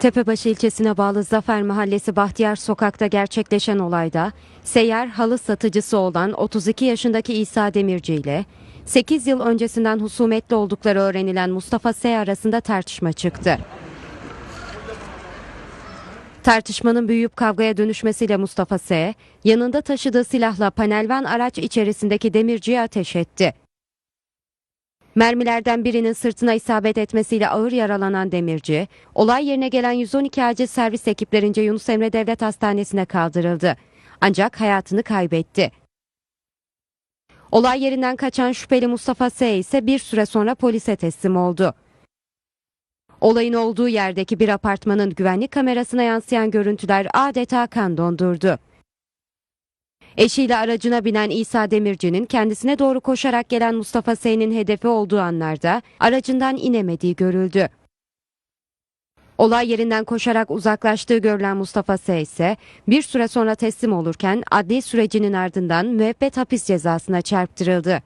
Tepebaşı ilçesine bağlı Zafer Mahallesi Bahtiyar Sokak'ta gerçekleşen olayda seyyar halı satıcısı olan 32 yaşındaki İsa Demirci ile 8 yıl öncesinden husumetli oldukları öğrenilen Mustafa S arasında tartışma çıktı. Tartışmanın büyüyüp kavgaya dönüşmesiyle Mustafa S. yanında taşıdığı silahla panelvan araç içerisindeki demirciye ateş etti. Mermilerden birinin sırtına isabet etmesiyle ağır yaralanan demirci, olay yerine gelen 112 acil servis ekiplerince Yunus Emre Devlet Hastanesi'ne kaldırıldı. Ancak hayatını kaybetti. Olay yerinden kaçan şüpheli Mustafa S. ise bir süre sonra polise teslim oldu. Olayın olduğu yerdeki bir apartmanın güvenlik kamerasına yansıyan görüntüler adeta kan dondurdu. Eşiyle aracına binen İsa Demirci'nin kendisine doğru koşarak gelen Mustafa S.'nin hedefi olduğu anlarda aracından inemediği görüldü. Olay yerinden koşarak uzaklaştığı görülen Mustafa S. ise bir süre sonra teslim olurken adli sürecinin ardından müebbet hapis cezasına çarptırıldı.